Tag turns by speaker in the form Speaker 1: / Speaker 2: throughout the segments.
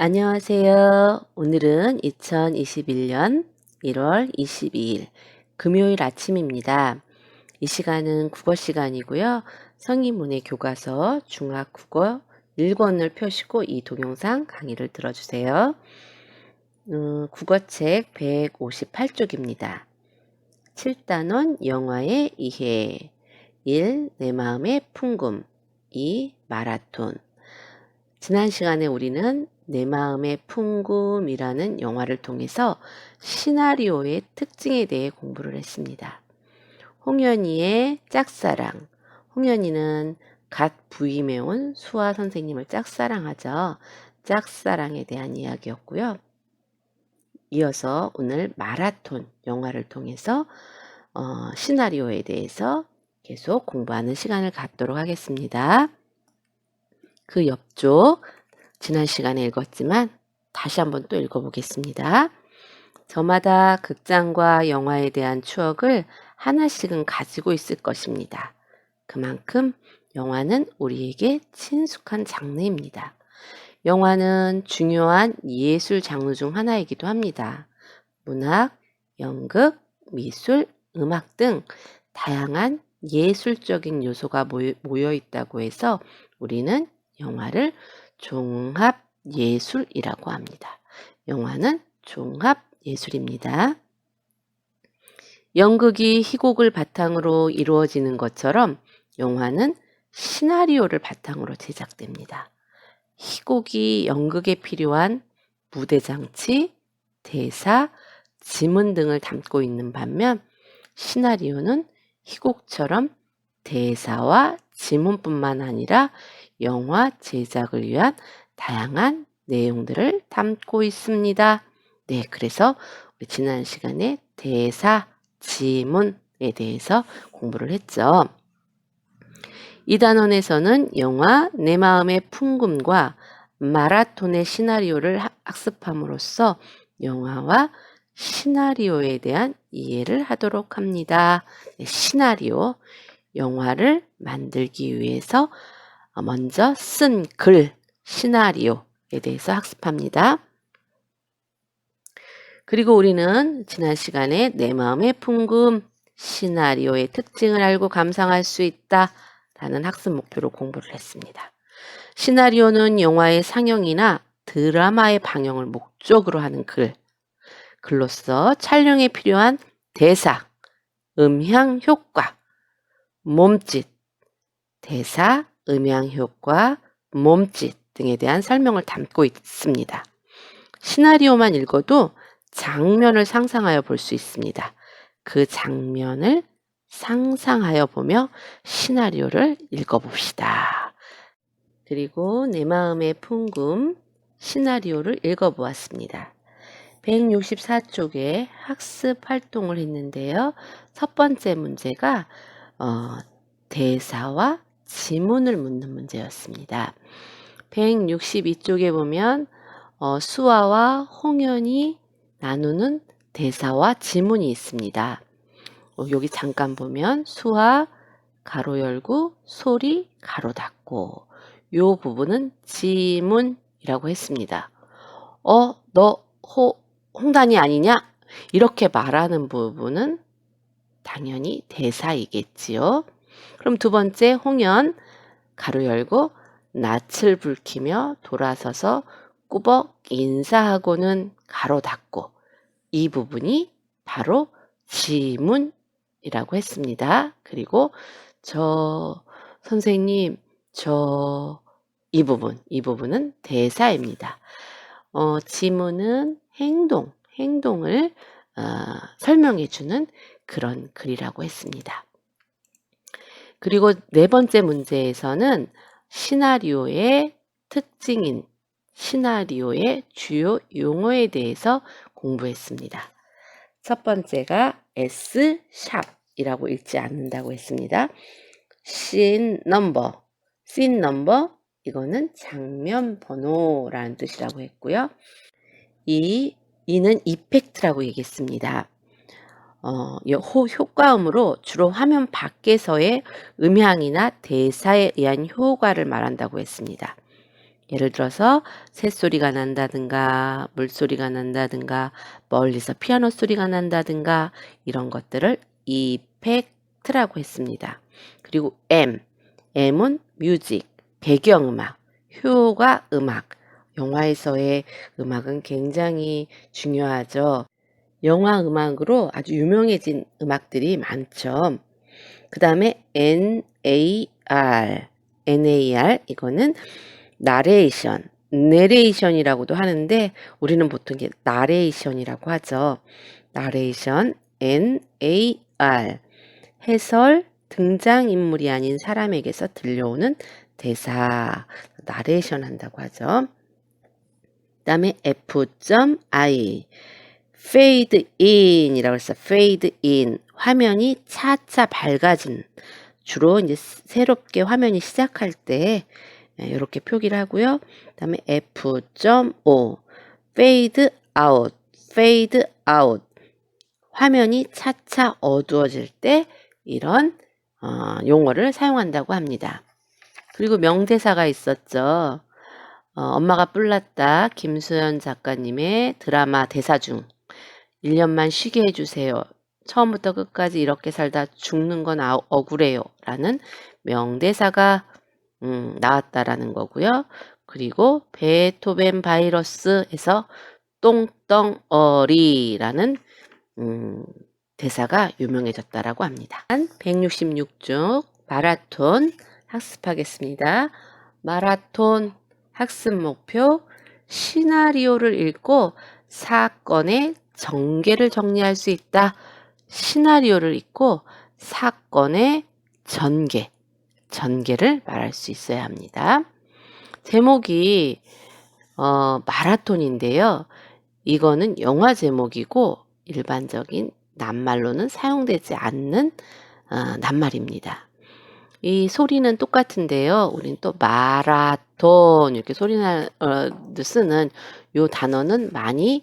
Speaker 1: 안녕하세요. 오늘은 2021년 1월 22일 금요일 아침입니다. 이 시간은 국어 시간이고요. 성인문의 교과서 중학 국어 1권을 펴시고 이 동영상 강의를 들어주세요. 음, 국어책 158쪽입니다. 7단원 영화의 이해 1. 내 마음의 풍금 2. 마라톤 지난 시간에 우리는 내 마음의 풍금이라는 영화를 통해서 시나리오의 특징에 대해 공부를 했습니다. 홍연이의 짝사랑. 홍연이는 갓 부임해 온 수아 선생님을 짝사랑하죠. 짝사랑에 대한 이야기였고요. 이어서 오늘 마라톤 영화를 통해서 어, 시나리오에 대해서 계속 공부하는 시간을 갖도록 하겠습니다. 그 옆쪽 지난 시간에 읽었지만 다시 한번 또 읽어보겠습니다. 저마다 극장과 영화에 대한 추억을 하나씩은 가지고 있을 것입니다. 그만큼 영화는 우리에게 친숙한 장르입니다. 영화는 중요한 예술 장르 중 하나이기도 합니다. 문학, 연극, 미술, 음악 등 다양한 예술적인 요소가 모여 있다고 해서 우리는 영화를 종합 예술이라고 합니다. 영화는 종합 예술입니다. 연극이 희곡을 바탕으로 이루어지는 것처럼 영화는 시나리오를 바탕으로 제작됩니다. 희곡이 연극에 필요한 무대 장치, 대사, 지문 등을 담고 있는 반면 시나리오는 희곡처럼 대사와 지문뿐만 아니라 영화 제작을 위한 다양한 내용들을 담고 있습니다. 네, 그래서 지난 시간에 대사, 지문에 대해서 공부를 했죠. 이 단원에서는 영화 내 마음의 풍금과 마라톤의 시나리오를 학습함으로써 영화와 시나리오에 대한 이해를 하도록 합니다. 네, 시나리오, 영화를 만들기 위해서 먼저 쓴 글, 시나리오에 대해서 학습합니다. 그리고 우리는 지난 시간에 내 마음의 풍금, 시나리오의 특징을 알고 감상할 수 있다 라는 학습 목표로 공부를 했습니다. 시나리오는 영화의 상영이나 드라마의 방영을 목적으로 하는 글, 글로서 촬영에 필요한 대사, 음향 효과, 몸짓, 대사, 음향 효과, 몸짓 등에 대한 설명을 담고 있습니다. 시나리오만 읽어도 장면을 상상하여 볼 수 있습니다. 그 장면을 상상하여 보며 시나리오를 읽어봅시다. 그리고 내 마음의 풍금 시나리오를 읽어보았습니다. 164쪽에 학습 활동을 했는데요. 첫 번째 문제가 어, 대사와 지문을 묻는 문제였습니다. 162쪽에 보면 어, 수아와 홍연이 나누는 대사와 지문이 있습니다. 어, 여기 잠깐 보면 수아 가로 열고 소리 가로 닫고 요 부분은 지문이라고 했습니다. 어, 너 호, 홍단이 아니냐? 이렇게 말하는 부분은 당연히 대사이겠지요. 그럼 두 번째 홍연 가로 열고 낯을 붉히며 돌아서서 꾸벅 인사하고는 가로 닫고 이 부분이 바로 지문이라고 했습니다. 그리고 저 선생님 저 이 부분 이 부분은 대사입니다. 어, 지문은 행동 행동을 어, 설명해 주는 그런 글이라고 했습니다. 그리고 네 번째 문제에서는 시나리오의 특징인 시나리오의 주요 용어에 대해서 공부했습니다. 첫 번째가 S 샵이라고 읽지 않는다고 했습니다. 씬 넘버, 씬 넘버 이거는 장면 번호라는 뜻이라고 했고요. 이 이는 이펙트라고 얘기했습니다. 어, 호, 효과음으로 주로 화면 밖에서의 음향이나 대사에 의한 효과를 말한다고 했습니다. 예를 들어서 새소리가 난다든가 물소리가 난다든가 멀리서 피아노 소리가 난다든가 이런 것들을 이펙트라고 했습니다. 그리고 M, M은 뮤직, 배경음악, 효과 음악. 영화에서의 음악은 굉장히 중요하죠. 영화 음악으로 아주 유명해진 음악들이 많죠. 그 다음에 NAR, NAR 이거는 나레이션, 내레이션이라고도 하는데 우리는 보통 이제 나레이션이라고 하죠. 나레이션, NAR 해설 등장 인물이 아닌 사람에게서 들려오는 대사 나레이션 한다고 하죠. 그 다음에 F.I fade in이라고 해서 fade in. 화면이 차차 밝아진. 주로 이제 새롭게 화면이 시작할 때 이렇게 표기를 하고요. 그다음에 F.O fade out. fade out. 화면이 차차 어두워질 때 이런 어, 용어를 사용한다고 합니다. 그리고 명대사가 있었죠. 어, 엄마가 뿔났다. 김수현 작가님의 드라마 대사 중 1년만 쉬게 해주세요. 처음부터 끝까지 이렇게 살다 죽는 건 아- 억울해요. 라는 명대사가 음, 나왔다라는 거고요. 그리고 베토벤 바이러스에서 똥덩어리라는 음, 대사가 유명해졌다라고 합니다. 166쪽 마라톤 학습하겠습니다. 마라톤 학습 목표 시나리오를 읽고 사건의 전개를 정리할 수 있다. 시나리오를 읽고 사건의 전개, 전개를 말할 수 있어야 합니다. 제목이 어, 마라톤인데요. 이거는 영화 제목이고 일반적인 낱말로는 사용되지 않는 어, 낱말입니다. 이 소리는 똑같은데요. 우린 또 마라톤 이렇게 소리나 어, 쓰는 요 단어는 많이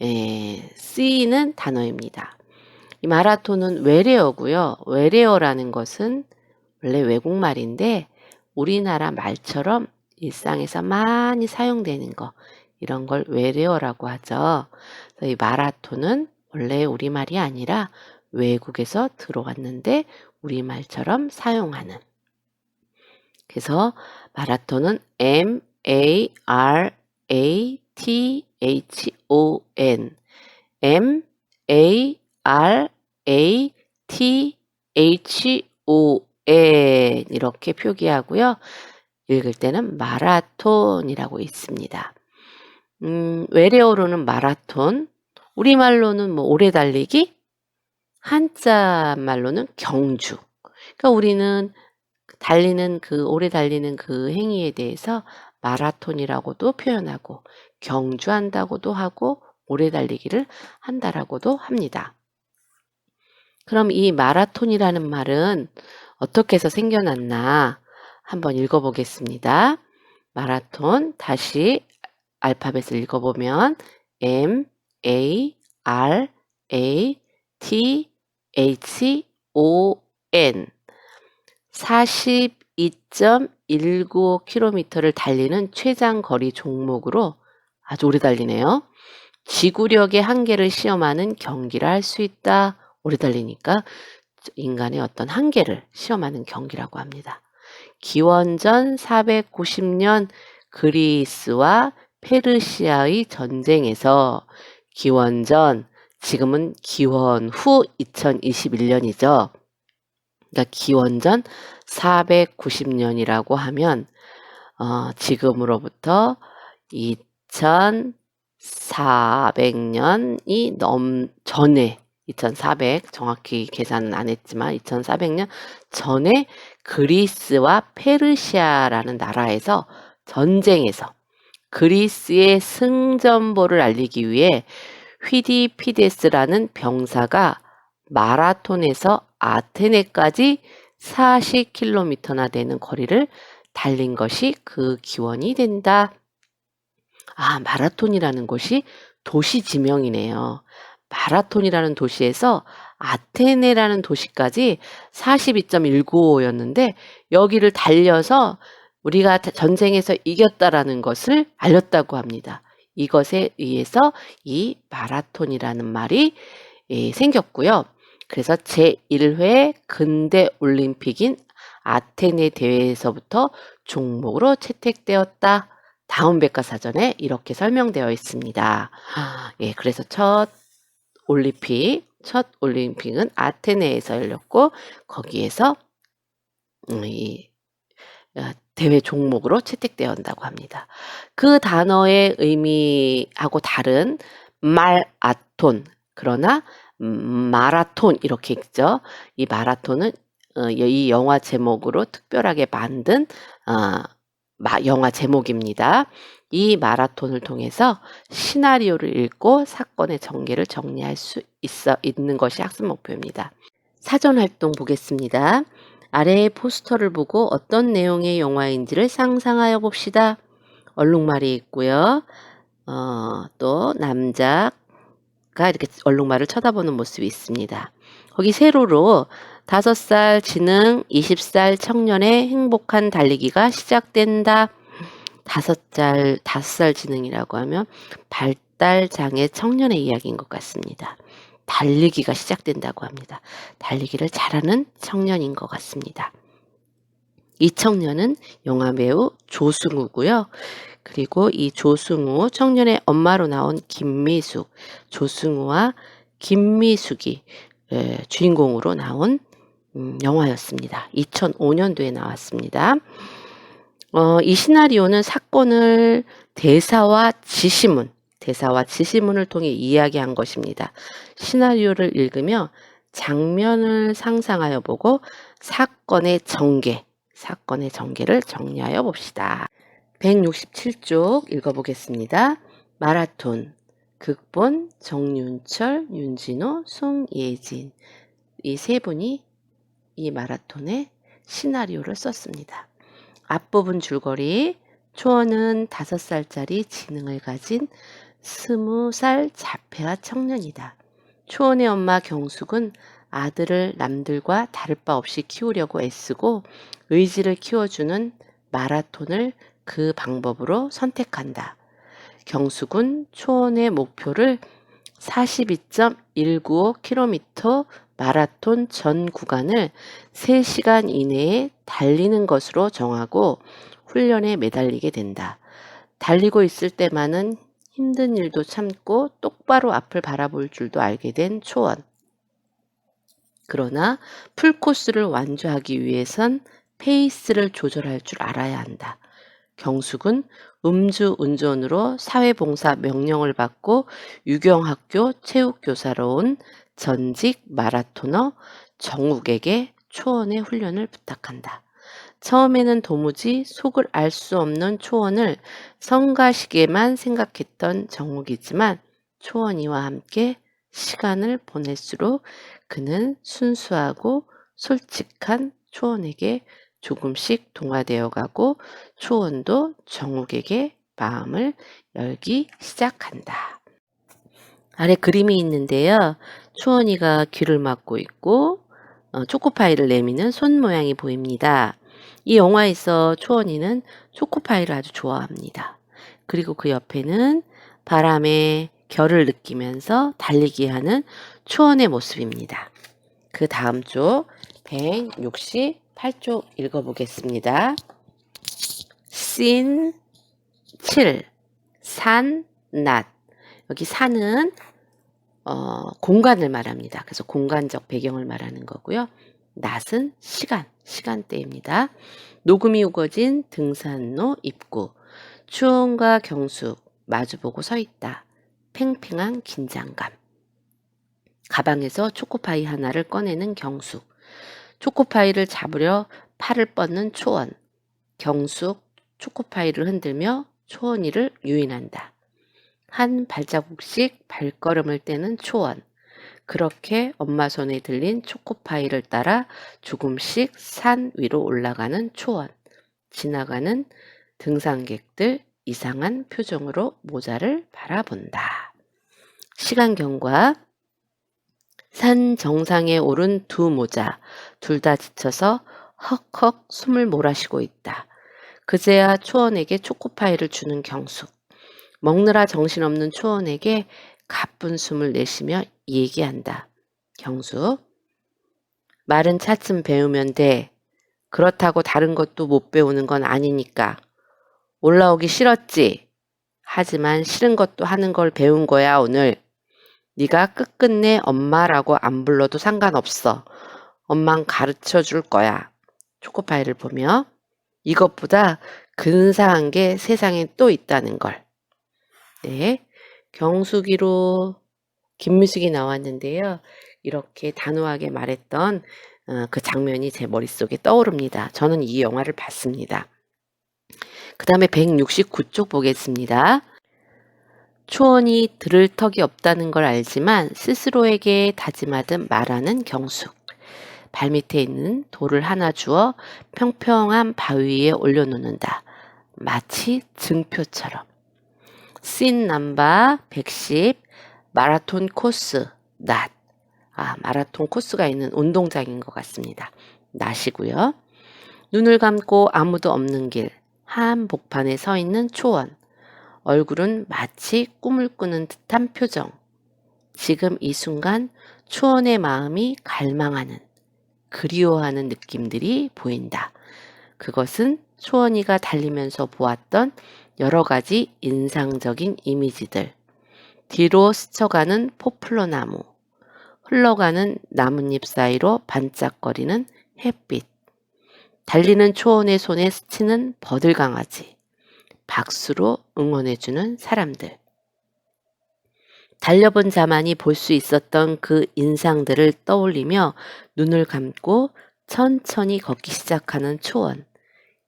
Speaker 1: 에, 쓰이는 단어입니다. 이 마라톤은 외래어고요. 외래어라는 것은 원래 외국말인데 우리나라 말처럼 일상에서 많이 사용되는 거 이런 걸 외래어라고 하죠. 이 마라톤은 원래 우리말이 아니라 외국에서 들어왔는데 우리말처럼 사용하는. 그래서 마라톤은 M A R A T H O N M A R A T H O N 이렇게 표기하고요. 읽을 때는 마라톤이라고 있습니다. 음, 외래어로는 마라톤, 우리말로는 뭐 오래 달리기, 한자 말로는 경주. 그러니까 우리는 달리는 그 오래 달리는 그 행위에 대해서 마라톤이라고도 표현하고 경주한다고도 하고 오래 달리기를 한다라고도 합니다. 그럼 이 마라톤이라는 말은 어떻게 해서 생겨났나 한번 읽어보겠습니다. 마라톤 다시 알파벳을 읽어보면 M A R A T H O N 42.19km를 달리는 최장 거리 종목으로 아주 오래 달리네요. 지구력의 한계를 시험하는 경기를 할 수 있다. 오래 달리니까 인간의 어떤 한계를 시험하는 경기라고 합니다. 기원전 490년 그리스와 페르시아의 전쟁에서 기원전 지금은 기원 후 2021년이죠. 그러니까 기원전 490년이라고 하면 어, 지금으로부터 2400년이 넘 전에 2400 정확히 계산은 안 했지만 2400년 전에 그리스와 페르시아라는 나라에서 전쟁에서 그리스의 승전보를 알리기 위해 휘디피데스라는 병사가 마라톤에서 아테네까지 40km나 되는 거리를 달린 것이 그 기원이 된다. 아, 마라톤이라는 곳이 도시 지명이네요. 마라톤이라는 도시에서 아테네라는 도시까지 42.195였는데 여기를 달려서 우리가 전쟁에서 이겼다라는 것을 알렸다고 합니다. 이것에 의해서 이 마라톤이라는 말이 예, 생겼고요. 그래서 제1회 근대 올림픽인 아테네 대회에서부터 종목으로 채택되었다. 다음 백과사전에 이렇게 설명되어 있습니다. 예, 그래서 첫 올림픽, 첫 올림픽은 아테네에서 열렸고 거기에서 음, 이 어, 대회 종목으로 채택되었다고 합니다. 그 단어의 의미하고 다른 말아톤 그러나 음, 마라톤 이렇게 있죠. 이 마라톤은 어, 이 영화 제목으로 특별하게 만든 어, 마, 영화 제목입니다. 이 마라톤을 통해서 시나리오를 읽고 사건의 전개를 정리할 수 있어 있는 것이 학습 목표입니다. 사전 활동 보겠습니다. 아래의 포스터를 보고 어떤 내용의 영화인지를 상상하여 봅시다. 얼룩말이 있고요. 어, 또 남자가 이렇게 얼룩말을 쳐다보는 모습이 있습니다. 거기 세로로 다섯 살 지능 20살 청년의 행복한 달리기가 시작된다. 다섯 살, 다섯 살 지능이라고 하면 발달 장애 청년의 이야기인 것 같습니다. 달리기가 시작된다고 합니다. 달리기를 잘하는 청년인 것 같습니다. 이 청년은 영화 배우 조승우고요. 그리고 이 조승우 청년의 엄마로 나온 김미숙, 조승우와 김미숙이 에, 주인공으로 나온 음, 영화였습니다. 2005년도에 나왔습니다. 어, 이 시나리오는 사건을 대사와 지시문, 대사와 지시문을 통해 이야기한 것입니다. 시나리오를 읽으며 장면을 상상하여 보고 사건의 전개, 사건의 전개를 정리하여 봅시다. 167쪽 읽어보겠습니다. 마라톤, 극본, 정윤철, 윤진호, 송예진 이 세 분이 이 마라톤의 시나리오를 썼습니다. 앞부분 줄거리 초원은 다섯 살짜리 지능을 가진 스무 살 자폐아 청년이다. 초원의 엄마 경숙은 아들을 남들과 다를 바 없이 키우려고 애쓰고 의지를 키워주는 마라톤을 그 방법으로 선택한다. 경숙은 초원의 목표를 42.195km 마라톤 전 구간을 3시간 이내에 달리는 것으로 정하고 훈련에 매달리게 된다. 달리고 있을 때만은 힘든 일도 참고 똑바로 앞을 바라볼 줄도 알게 된 초원. 그러나 풀코스를 완주하기 위해선 페이스를 조절할 줄 알아야 한다. 경숙은 음주 운전으로 사회봉사 명령을 받고 유경학교 체육교사로 온 전직 마라토너 정욱에게 초원의 훈련을 부탁한다. 처음에는 도무지 속을 알 수 없는 초원을 성가시게만 생각했던 정욱이지만 초원이와 함께 시간을 보낼수록 그는 순수하고 솔직한 초원에게 조금씩 동화되어 가고 초원도 정욱에게 마음을 열기 시작한다. 아래 그림이 있는데요. 초원이가 귀를 막고 있고 어, 초코파이를 내미는 손 모양이 보입니다. 이 영화에서 초원이는 초코파이를 아주 좋아합니다. 그리고 그 옆에는 바람의 결을 느끼면서 달리기 하는 초원의 모습입니다. 그 다음 쪽 168쪽 읽어보겠습니다. 씬 7. 산, 낮. 여기 산은 어, 공간을 말합니다. 그래서 공간적 배경을 말하는 거고요. 낮은 시간, 시간대입니다. 녹음이 우거진 등산로 입구. 추원과 경숙 마주보고 서 있다. 팽팽한 긴장감. 가방에서 초코파이 하나를 꺼내는 경숙. 초코파이를 잡으려 팔을 뻗는 초원. 경숙 초코파이를 흔들며 초원이를 유인한다. 한 발자국씩 발걸음을 떼는 초원. 그렇게 엄마 손에 들린 초코파이를 따라 조금씩 산 위로 올라가는 초원. 지나가는 등산객들 이상한 표정으로 모자를 바라본다. 시간 경과. 산 정상에 오른 두 모자. 둘 다 지쳐서 헉헉 숨을 몰아쉬고 있다. 그제야 초원에게 초코파이를 주는 경숙. 먹느라 정신없는 초원에게 가쁜 숨을 내쉬며 얘기한다. 경숙. 말은 차츰 배우면 돼. 그렇다고 다른 것도 못 배우는 건 아니니까. 올라오기 싫었지. 하지만 싫은 것도 하는 걸 배운 거야, 오늘. 네가 끝끝내 엄마라고 안 불러도 상관없어. 엄만 가르쳐 줄 거야. 초코파이를 보며 이것보다 근사한 게 세상에 또 있다는 걸. 네. 경숙이로 김미숙이 나왔는데요. 이렇게 단호하게 말했던 어, 그 장면이 제 머릿속에 떠오릅니다. 저는 이 영화를 봤습니다. 그 다음에 169쪽 보겠습니다. 초원이 들을 턱이 없다는 걸 알지만 스스로에게 다짐하듯 말하는 경숙. 발밑에 있는 돌을 하나 주어 평평한 바위 위에 올려놓는다. 마치 증표처럼. 씬 남바 110 마라톤 코스 낮. 아, 마라톤 코스가 있는 운동장인 것 같습니다. 낮이고요. 눈을 감고 아무도 없는 길, 한복판에 서 있는 초원. 얼굴은 마치 꿈을 꾸는 듯한 표정. 지금 이 순간 초원의 마음이 갈망하는, 그리워하는 느낌들이 보인다. 그것은 초원이가 달리면서 보았던 여러 가지 인상적인 이미지들. 뒤로 스쳐가는 포플러 나무, 흘러가는 나뭇잎 사이로 반짝거리는 햇빛, 달리는 초원의 손에 스치는 버들강아지, 박수로 응원해주는 사람들. 달려본 자만이 볼 수 있었던 그 인상들을 떠올리며 눈을 감고 천천히 걷기 시작하는 초원.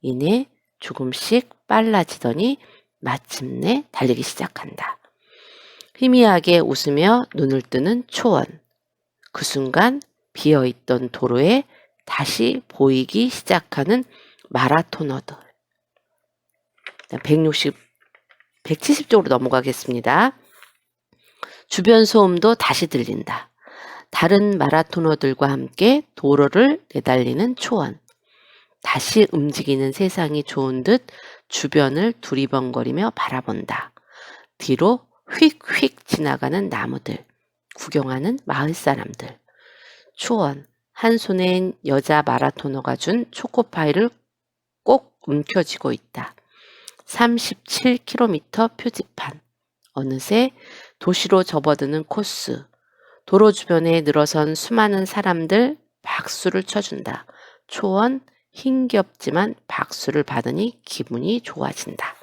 Speaker 1: 이내 조금씩 빨라지더니 마침내 달리기 시작한다. 희미하게 웃으며 눈을 뜨는 초원. 그 순간 비어있던 도로에 다시 보이기 시작하는 마라토너들. 160, 170쪽으로 넘어가겠습니다. 주변 소음도 다시 들린다. 다른 마라토너들과 함께 도로를 내달리는 초원. 다시 움직이는 세상이 좋은 듯 주변을 두리번거리며 바라본다. 뒤로 휙휙 지나가는 나무들, 구경하는 마을 사람들. 초원, 한 손엔 여자 마라토너가 준 초코파이를 꼭 움켜쥐고 있다. 37km 표지판. 어느새 도시로 접어드는 코스. 도로 주변에 늘어선 수많은 사람들 박수를 쳐준다. 초원 힘겹지만 박수를 받으니 기분이 좋아진다.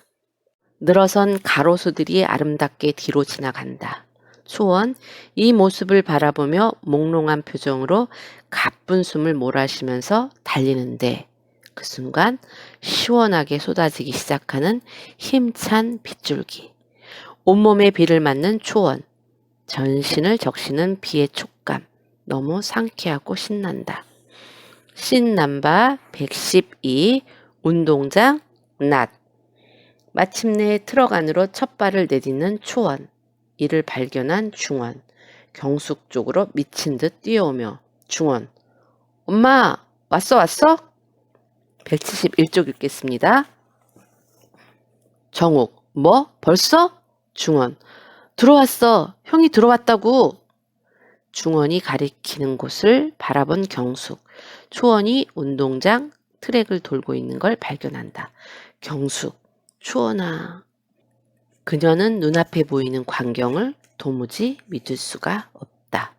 Speaker 1: 늘어선 가로수들이 아름답게 뒤로 지나간다. 초원 이 모습을 바라보며 몽롱한 표정으로 가쁜 숨을 몰아쉬면서 달리는데 그 순간 시원하게 쏟아지기 시작하는 힘찬 빗줄기. 온몸에 비를 맞는 초원. 전신을 적시는 비의 촉감. 너무 상쾌하고 신난다. 신남바 112 운동장 낮. 마침내 트럭 안으로 첫 발을 내딛는 초원. 이를 발견한 중원. 경숙 쪽으로 미친 듯 뛰어오며 중원. 엄마, 왔어, 왔어? 171쪽 읽겠습니다. 정욱, 뭐? 벌써? 중원. 들어왔어. 형이 들어왔다고. 중원이 가리키는 곳을 바라본 경숙. 초원이 운동장 트랙을 돌고 있는 걸 발견한다. 경숙, 초원아. 그녀는 눈앞에 보이는 광경을 도무지 믿을 수가 없다.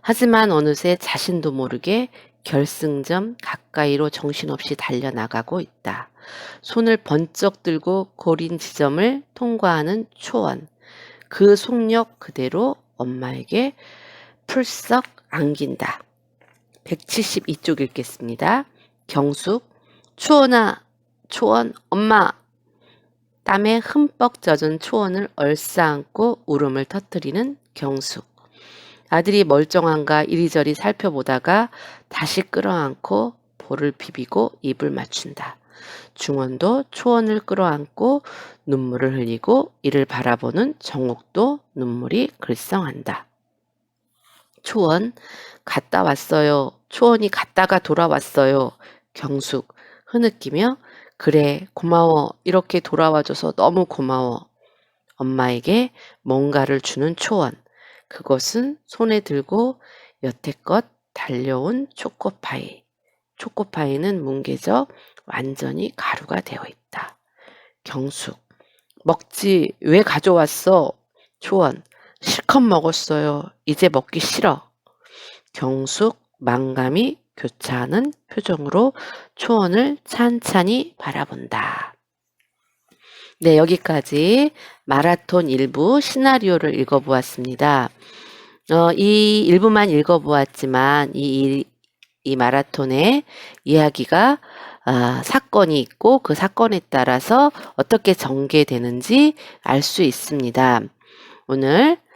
Speaker 1: 하지만 어느새 자신도 모르게 결승점 가까이로 정신없이 달려나가고 있다. 손을 번쩍 들고 고린 지점을 통과하는 초원. 그 속력 그대로 엄마에게 풀썩 안긴다. 172쪽 읽겠습니다. 경숙, 초원아, 초원, 엄마. 땀에 흠뻑 젖은 초원을 얼싸안고 울음을 터뜨리는 경숙. 아들이 멀쩡한가 이리저리 살펴보다가 다시 끌어안고 볼을 비비고 입을 맞춘다. 중원도 초원을 끌어안고 눈물을 흘리고 이를 바라보는 정옥도 눈물이 글썽한다. 초원 갔다 왔어요. 초원이 갔다가 돌아왔어요. 경숙 흐느끼며 그래, 고마워. 이렇게 돌아와줘서 너무 고마워. 엄마에게 뭔가를 주는 초원. 그것은 손에 들고 여태껏 달려온 초코파이. 초코파이는 뭉개져 완전히 가루가 되어 있다. 경숙. 먹지. 왜 가져왔어? 초원. 실컷 먹었어요. 이제 먹기 싫어. 경숙 망감이 교차하는 표정으로 초원을 찬찬히 바라본다. 네, 여기까지 마라톤 일부 시나리오를 읽어보았습니다. 어, 이 일부만 읽어보았지만 이, 일- 이 마라톤의 이야기가 아, 사건이 있고 그 사건에 따라서 어떻게 전개되는지 알 수 있습니다. 오늘 어,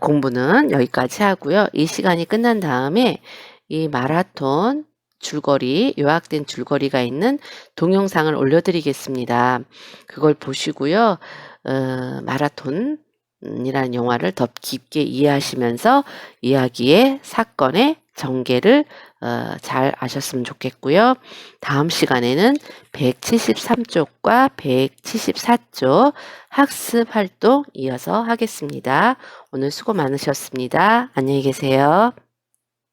Speaker 1: 공부는 여기까지 하고요. 이 시간이 끝난 다음에 이 마라톤 줄거리, 요약된 줄거리가 있는 동영상을 올려드리겠습니다. 그걸 보시고요. 어, 마라톤이라는 영화를 더 깊게 이해하시면서 이야기의 사건의 전개를 어, 잘 아셨으면 좋겠고요. 다음 시간에는 173쪽과 174쪽 학습 활동 이어서 하겠습니다. 오늘 수고 많으셨습니다. 안녕히 계세요.